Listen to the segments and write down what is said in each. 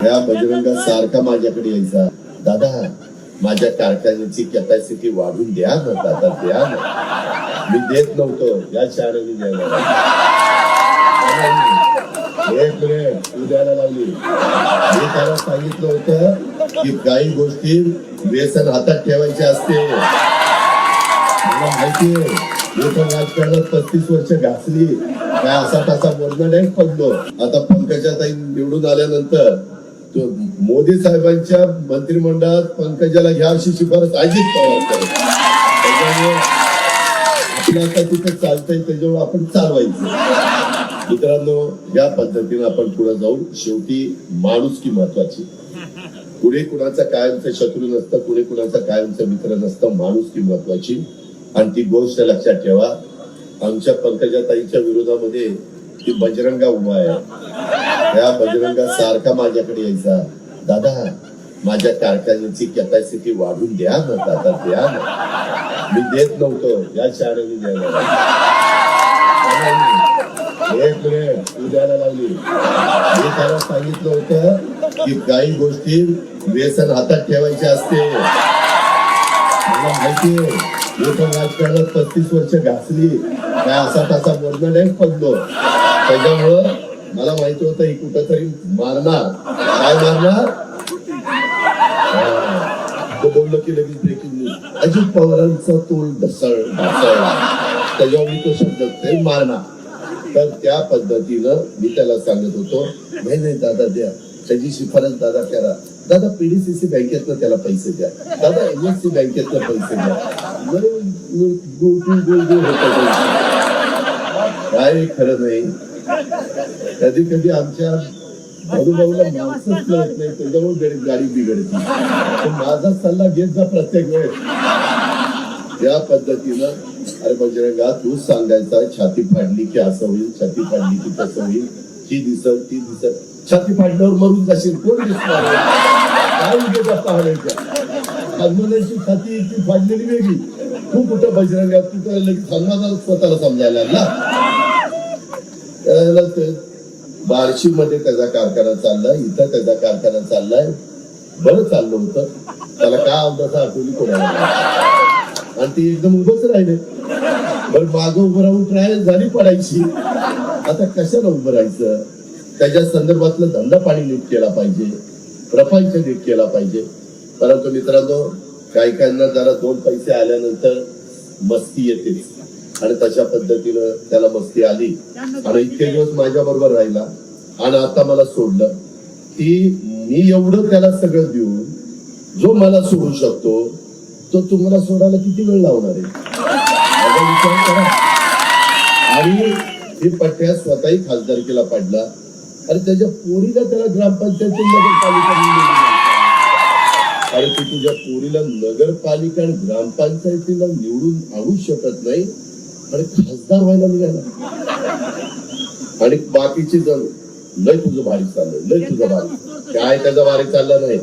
या बजरंगा सारखा माझ्याकडे यायचा दादा माझ्या कारखान्याची कॅपॅसिटी वाढून द्या ना दादा द्या ना. मी देत नव्हतो या शाळेने द्यायला एक मिनिट तू द्यायला लावली मी त्याला सांगितलं होतं की काही गोष्टी व्यसन हातात ठेवायचे असते. मला माहितीये मी पण राजकारणात पस्तीस वर्ष घासली. काय असा तसा बोलणं नाही पडलो. आता पंकजाताई निवडून आल्यानंतर मोदी साहेबांच्या मंत्रिमंडळात पंकजाला घ्या अशी शिफारस अजित पवार करतात त्याच्यामुळे आता तिथं चालतंय त्याच्यामुळे आपण चालवायचं. मित्रांनो या पद्धतीने आपण पुढे जाऊन शेवटी माणूस की महत्वाची. पुढे कुणाचा कायमचा शत्रू नसतं पुढे कुणाचा कायमचा मित्र नसतं माणूस की महत्वाची. आणि ती गोष्ट लक्षात ठेवा. आमच्या पंकजाताईच्या विरोधामध्ये ती बजरंगा उभा आहे. त्या बजरंगा सारखा माझ्याकडे यायचा. दादा माझ्या कारखान्याची कॅपॅसिटी वाढून द्या ना दादा द्या ना. मी देत नव्हतो या शाळेने द्यायला एक मिनिट तू द्यायला लावली मी त्याला सांगितलं होतं की काही गोष्टी व्यसन हातात ठेवायच्या असते. मला माहितीये मी पण राजकारणात पस्तीस वर्ष घासली. काय असा तसा बोलणं नाही पडलो. त्याच्यामुळं मला माहिती होतं ही कुठं तरी मारणार. काय मारणार? हा. बोललो की लगेच ब्रेकिंग न्यूज अजित पवारांचा तोल ढसळ ढसळला त्याच्यावर मी तो शब्द ते मारणार. तर त्या पद्धतीनं मी त्याला सांगत होतो नाही नाही दादा द्या. त्याची शिफारस दादा करा. दादा पीडीसीसी बँकेतनं त्याला पैसे द्या. दादा एनएससी बँकेतनं पैसे द्या. काय खरं नाही. कधी कधी आमच्या अनुभाऊला माणसंच कळत नाही त्याच्यामुळे गाडी- बिघडते. पण माझा सल्ला घेत जा प्रत्येक वेळेस. या पद्धतीनं अरे बजरंगा तूच सांगायचा छाती फाडली की असं होईल छाती फाडली की तसं होईल ही दिसत ती दिसत छाती फाडल्यावर मरून जाशील कोण दिसणार? काय हनुमानाची छाती ती फाडलेली वेगळी. तू कुठं बजरंगा? तू तर लगेच हनुमानाला स्वतःला समजायला लागला. त्याला बार्शी मध्ये त्याचा कारखाना चाललाय इथं त्याचा कारखाना चाललाय. बरं चाललं होतं. त्याला काय अवदासा आठवली कोणाला आणि ती एकदम उभंच राहिले. बरं मागं उभं राहून ट्रायल झाली पडायची. आता कशाला उभं राहायचं? त्याच्या संदर्भातलं धंदा पाणी नीट केला पाहिजे. प्रपंच नीट केला पाहिजे. परंतु मित्रांनो काही काहींना जरा दोन पैसे आल्यानंतर मस्ती येते आणि तशा पद्धतीनं त्याला मस्ती आली. आणि इतके दिवस माझ्या बरोबर राहिला आणि आता मला सोडलं की मी एवढं त्याला सगळं देऊन जो मला सोडू शकतो तो तुम्हाला सोडायला किती वेळ लावणार आहे? विचार करा. आणि हे पट्ट्या स्वतःही खासदारकीला पडला. आणि त्याच्या पोरीला त्याला ग्रामपंचायती नगरपालिका अरे तू तुझ्या पोरीला नगरपालिका आणि ग्रामपंचायतीला निवडून आणू शकत नाही? आणि खासदार व्हायला निघाला. आणि बाकीची जण लय तुझं भारी चाललंय लय तुझं भारी. काय त्याचं भारी चाललं नाही.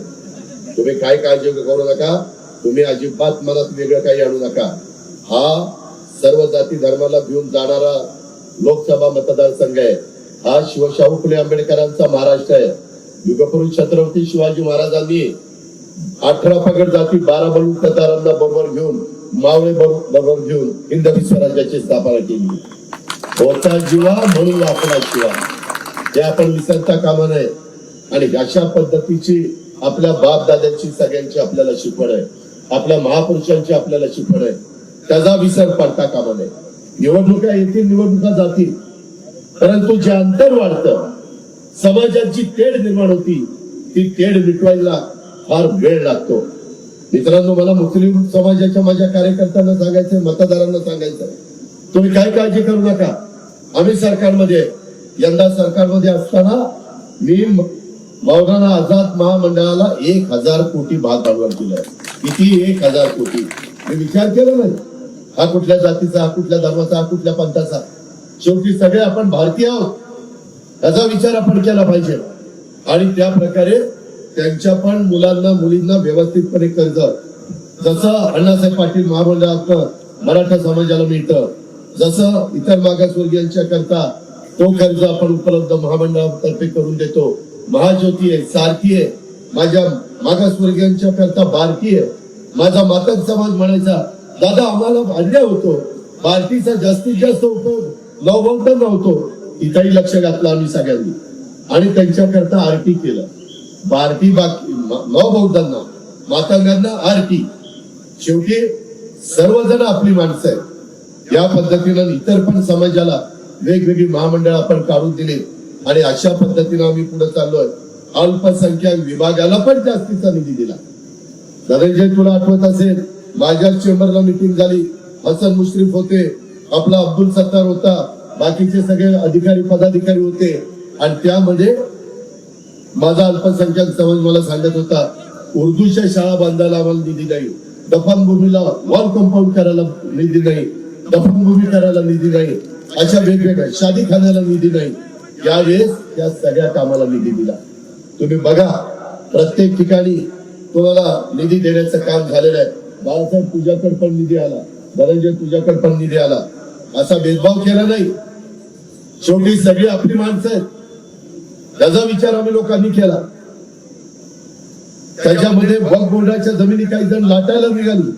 तुम्ही काय काळजी करू नका. तुम्ही अजिबात मनात वेगळं काही आणू नका. हा सर्व जाती धर्माला घेऊन जाणारा लोकसभा मतदारसंघ आहे. हा शिवशाहू फुले आंबेडकरांचा महाराष्ट्र आहे. युगपुरुष छत्रपती शिवाजी महाराजांनी अठरा पगड जाती बारा बलुतदारांना बरोबर घेऊन मावळे बरोबर घेऊन हिंदवी स्वराज्याची स्थापना केली. होता जीवा म्हणून आपला शिवा हे आपण विसरता कामा नये. आणि अशा पद्धतीची आपल्या बाप दादांची सगळ्यांची आपल्याला शिकवण आहे. आपल्या महापुरुषांची आपल्याला शिकवण आहे. त्याचा विसर पडता कामा नये. निवडणुका येतील निवडणुका जातील. परंतु जे अंतर वाढतं समाजाची तेढ निर्माण होती ती तेढ मिटवायला फार वेळ लागतो. मित्रांनो मला मुस्लिम समाजाच्या माझ्या कार्यकर्त्यांना सांगायचंय मतदारांना सांगायचं तुम्ही काय काळजी करू नका. आम्ही सरकारमध्ये यंदा सरकारमध्ये असताना मी मौलाना आझाद महामंडळाला एक हजार कोटी भाग भांडवल दिलंय. किती? एक हजार कोटी. मी विचार केला नाही. हा कुठल्या जातीचा हा कुठल्या धर्माचा हा कुठल्या पंथाचा? शेवटी सगळे आपण भारतीय आहोत. याचा विचार आपण केला पाहिजे. आणि त्या प्रकारे त्यांच्या पण मुलांना मुलींना व्यवस्थितपणे कर्ज जसं अण्णासाहेब पाटील महामंडळातनं मराठा समाजाला मिळतं जसं इतर मागासवर्गीयांच्या करता तो कर्ज आपण उपलब्ध महामंडळातर्फे करून देतो. महाज्योती आहे सारखी आहे. माझ्या मागासवर्गीयांच्या करता बारकी आहे. माझा मातक समाज म्हणायचा दादा आम्हाला अन्याय होतो. बारकीचा जास्तीत जास्त उपयोग नवबौद्ध नव्हतो. इथंही लक्ष घातलं आम्ही सगळ्यांनी. आणि त्यांच्याकरता आरटी केलं. बारती बाकी बौद्धांना मातांगांना आरती. शेवटी सर्वजण आपली माणसं आहेत. या पद्धतीनं इतर पण समाजाला वेगवेगळी महामंडळ आपण काढून दिली. आणि अशा पद्धतीनं आम्ही पुढे चाललोय. अल्पसंख्याक विभागाला पण जास्तीचा निधी दिला. धनंजय तुला आठवत असेल माझ्या चेंबरला मिटिंग झाली. हसन मुश्रीफ होते. आपला अब्दुल सत्तार होता. बाकीचे सगळे अधिकारी पदाधिकारी होते. आणि त्यामध्ये माझा अल्पसंख्याक समाज मला सांगत होता उर्दूच्या शाळा बांधायला आम्हाला निधी नाही. दफनभूमीला वॉल कंपाऊंड करायला निधी नाही. दफनभूमी करायला निधी नाही. अशा वेगवेगळ्या शादी खाण्याला निधी नाही. यावेळेस या सगळ्या कामाला निधी दिला. तुम्ही बघा प्रत्येक ठिकाणी तुम्हाला निधी देण्याचं काम झालेलं आहे. बाळासाहेब तुझ्याकडे पण निधी आला. धनंजय तुझ्याकडे पण निधी आला. असा भेदभाव केला नाही. शेवटी सगळी आपली माणसं आहेत. त्याचा विचार आम्ही लोकांनी केला. त्याच्यामध्ये वक बोर्डाच्या जमिनी काही जण लाटायला निघाली.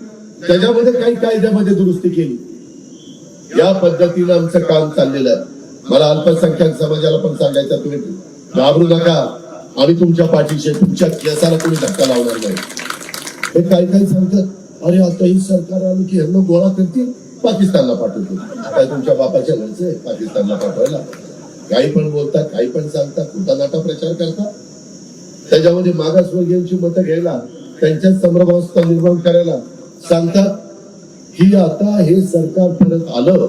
त्याच्यामध्ये काही कायद्यामध्ये दुरुस्ती केली. या पद्धतीनं आमचं काम चाललेलं आहे. मला अल्पसंख्याक समाजाला पण सांगायचं तुम्ही घाबरू नका. आम्ही तुमच्या पाठीशी तुमच्या केसाला कोणी धक्का लावणार नाही. हे काही काही सांगतात? अरे आता ही सरकार आली की ह्यांना गोळा करतील पाकिस्तानला पाठवतील. काय तुमच्या बापाच्या घरचे? पाकिस्तानला पाठवायला. काही पण बोलतात काही पण सांगतात कुठा नाटा प्रचार करतात त्याच्यामध्ये मागासवर्गीयांची मतं घ्यायला त्यांच्यात संभ्रमावस्था निर्माण करायला सांगतात की आता हे सरकार परत आलं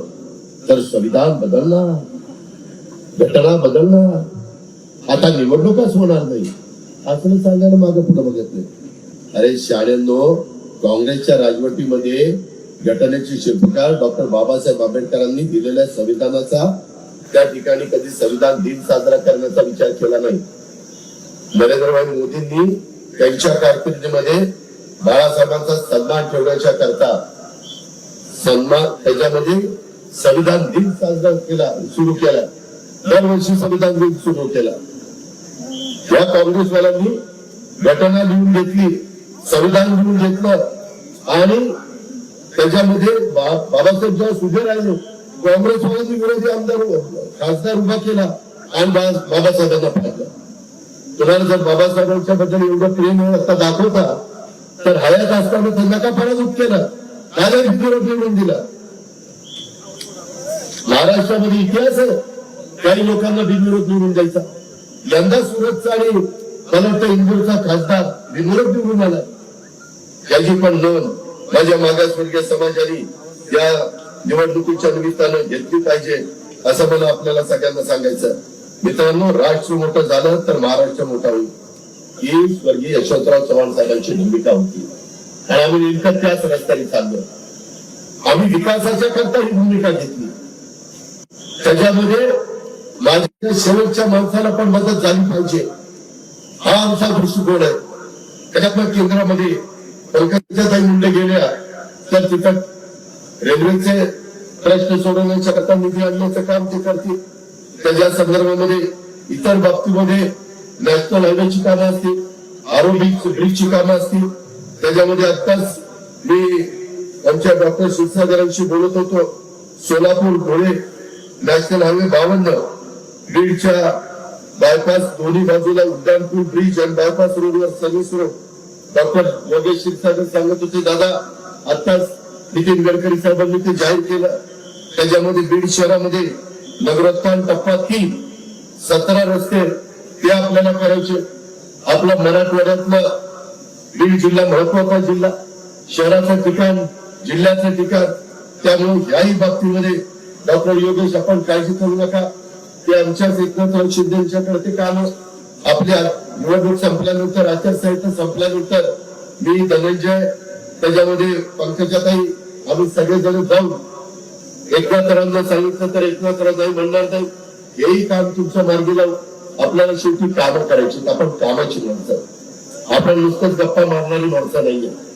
तर संविधान बदलणार घटना बदलणार आता निवडणुकाच होणार नाही. असं सांगायला मागं पुढे बघत नाही. अरे शाळेंनो काँग्रेसच्या राजवटीमध्ये घटनेचे शिल्पकार डॉक्टर बाबासाहेब आंबेडकरांनी दिलेल्या संविधानाचा त्या ठिकाणी कधी संविधान दिन साजरा करण्याचा विचार केला नाही. नरेंद्रभाई मोदींनी त्यांच्या कारकिर्दीमध्ये बाळासाहेबांचा सन्मान ठेवण्याच्या करता सन्मान त्याच्यामध्ये संविधान दिन साजरा केला सुरू केला. दरवर्षी संविधान दिन सुरू केला. या काँग्रेसवाल्यांनी घटना लिहून घेतली संविधान लिहून घेतलं. आणि त्याच्यामध्ये बा- बाबासाहेब जेव्हा सुधे राहिले काँग्रेसवाल्यांनी विरोधी आमदार खासदार उभा केला आणि बाबासाहेबांना पाहिलं. तुम्हाला जर बाबासाहेबांच्या बद्दल एवढं प्रेम आता दाखवता तर हयात असताना त्यांना का पराभूत केलं? त्याला विरोध निवडून दिला. महाराष्ट्रामध्ये इतिहास आहे. काही लोकांना बिनविरोध निवडून द्यायचा. यंदा सुरतचा आणि मला वाटतं इंदूरचा खासदार बिनविरोध निवडून आला. याची पण नोंद माझ्या मागासवर्गीय समाजाने या निवडणुकीच्या निमित्तानं घेतली पाहिजे असं मला आपल्याला सगळ्यांना सांगायचं मित्रांनो राष्ट्र मोठं झालं तर महाराष्ट्र मोठा होईल. ही स्वर्गीय यशवंतराव चव्हाण साहेबांची भूमिका होती. आणि आम्ही नेमकं त्याच रस्त्याने चाललो. आम्ही विकासाच्या करता ही भूमिका घेतली. त्याच्यामध्ये माझ्या शेवटच्या माणसाला पण मदत झाली पाहिजे. हा आमचा दृष्टिकोन आहे. त्याच्यात केंद्रामध्ये पंकजाताई मुंडे गेल्या तर तिथं रेल्वेचे प्रश्न सोडवण्याच्या करता निधी आणण्याचं काम ते करतील. त्याच्या संदर्भामध्ये इतर बाबतीमध्ये नॅशनल हायवेची कामं असतील आरोग्य ब्रिजची कामं असतील त्याच्यामध्ये आत्ताच मी आमच्या डॉक्टर क्षीरसागरांशी बोलत होतो. सोलापूर धुळे नॅशनल हायवे बावन्न बीडच्या बायपास दोन्ही बाजूला उड्डाणपूर ब्रिज आणि बायपास रोडवर service road doctor Yogesh Kshirsagar सांगत होते दादा आत्ताच नितीन गडकरी साहेबांनी ते जाहीर केलं. त्याच्यामध्ये बीड शहरामध्ये नगरोत्थान टप्पा तीन सतरा रस्ते ते आपल्याला करायचे. आपला मराठवाड्यातलं बीड जिल्हा महत्त्वाचा जिल्हा शहराचं ठिकाण जिल्ह्याचं ठिकाण. त्यामुळे याही बाबतीमध्ये डॉक्टर योगेश आपण काळजी करू नका. ते आमच्याच एकनाथराव शिंदे यांच्याकडे ते काम. आपल्या निवडणूक संपल्यानंतर आचारसंहिता संपल्यानंतर मी धनंजय त्याच्यामध्ये पंकजाताई आम्ही सगळेजण जाऊन एकनाथरावांना सांगितलं तर एकनाथराव नाही म्हणणार नाही. हेही काम तुमच्या मार्गी लावू आपल्याला शेवटी कामं करायची. आपण कामाची माणसं. आपण नुसतंच गप्पा मारणारी माणसं नाहीये.